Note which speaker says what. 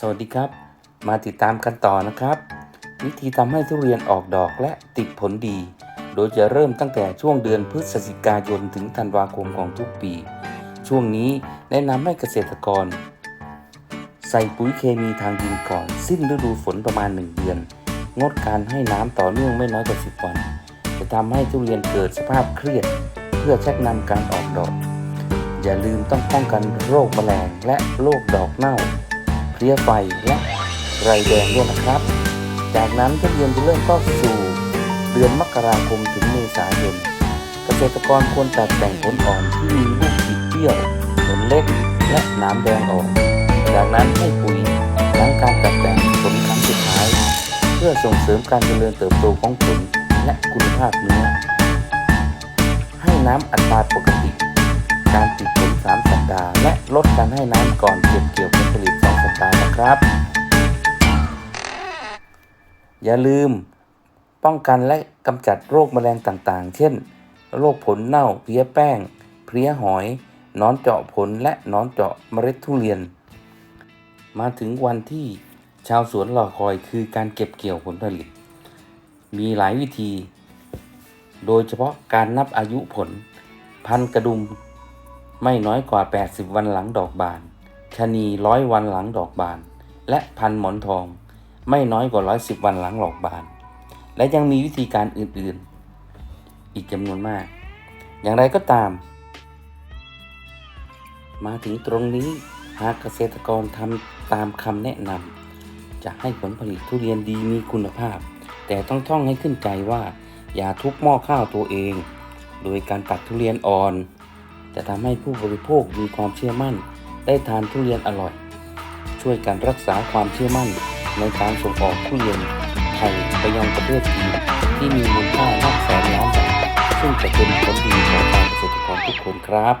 Speaker 1: สวัสดีครับ มาติดตามกันต่อนะครับ วิธีทำให้ทุเรียนออกดอกและติดผลดี โดยจะเริ่มตั้งแต่ช่วงเดือนพฤศจิกายนถึงธันวาคมของทุกปี ช่วงนี้แนะนำให้เกษตรกร ใส่ปุ๋ยเคมีทางดินก่อน สิ้นฤดูฝนประมาณ 1 เดือน งดการให้น้ำต่อเนื่องไม่น้อยกว่า10 วัน จะทำให้ทุเรียนเกิดสภาพเครียด เพื่อชักนำการออกดอก อย่าลืมต้องป้องกันโรคแมลงและโรคดอกเน่า เพลี้ยไฟและไรแดงด้วยนะครับ จากนั้นทุเรียนจะเริ่มเข้าสู่เดือนมกราคมถึงเมษายน เกษตรกรควรตัดแต่งผลอ่อนที่มีลูกติดเปี้ยวผลเล็กและหนามแดงออก จากนั้นให้ปุ๋ยหลังการตัดแต่งผลครั้งสุดท้าย เพื่อส่งเสริมการเจริญเติบโตของผลและคุณภาพเนื้อให้น้ำอัตราปกติ การติดผล3สัปดาห์ และลดการให้น้ำก่อนเก็บเกี่ยวผลผลิต2สัปดาห์นะครับ อย่าลืมป้องกันและกำจัดโรคแมลงต่างๆ เช่น โรคผลเน่าเพี้ยแป้ง เพลี้ยหอยนอนเจาะผลและนอนเจาะเมล็ดทุเรียน มาถึงวันที่ชาวสวนรอคอยคือการเก็บเกี่ยวผลผลิต มีหลายวิธี โดยเฉพาะการนับอายุผล พันกระดุม ไม่น้อยกว่า 80 วันหลังดอกบานชะนีร้อยวันหลังดอกบาน และพันหมอนทอง ไม่น้อยกว่า 110 วันหลังดอกบาน และยังมีวิธีการอื่นๆ อีกจำนวนมาก อย่างไรก็ตาม มาถึงตรงนี้หากเกษตรกรทำตามคำแนะนำจะให้ผลผลิตทุเรียนดีมีคุณภาพ แต่ต้องท่องให้ขึ้นใจว่า อย่าทุบหม้อข้าวตัวเอง โดยการตัดทุเรียนอ่อน จะทำให้ผู้บริโภคมีความเชื่อมั่น ได้ทานทุเรียนอร่อย ช่วยกันรักษาความเชื่อมั่น ในการส่งออกทุเรียนไทยไปยังประเทศจีนที่มีมูลค่านับแสนล้านบาทซึ่งจะเป็นผลดีต่อการเกษตรกรทุกคนครับ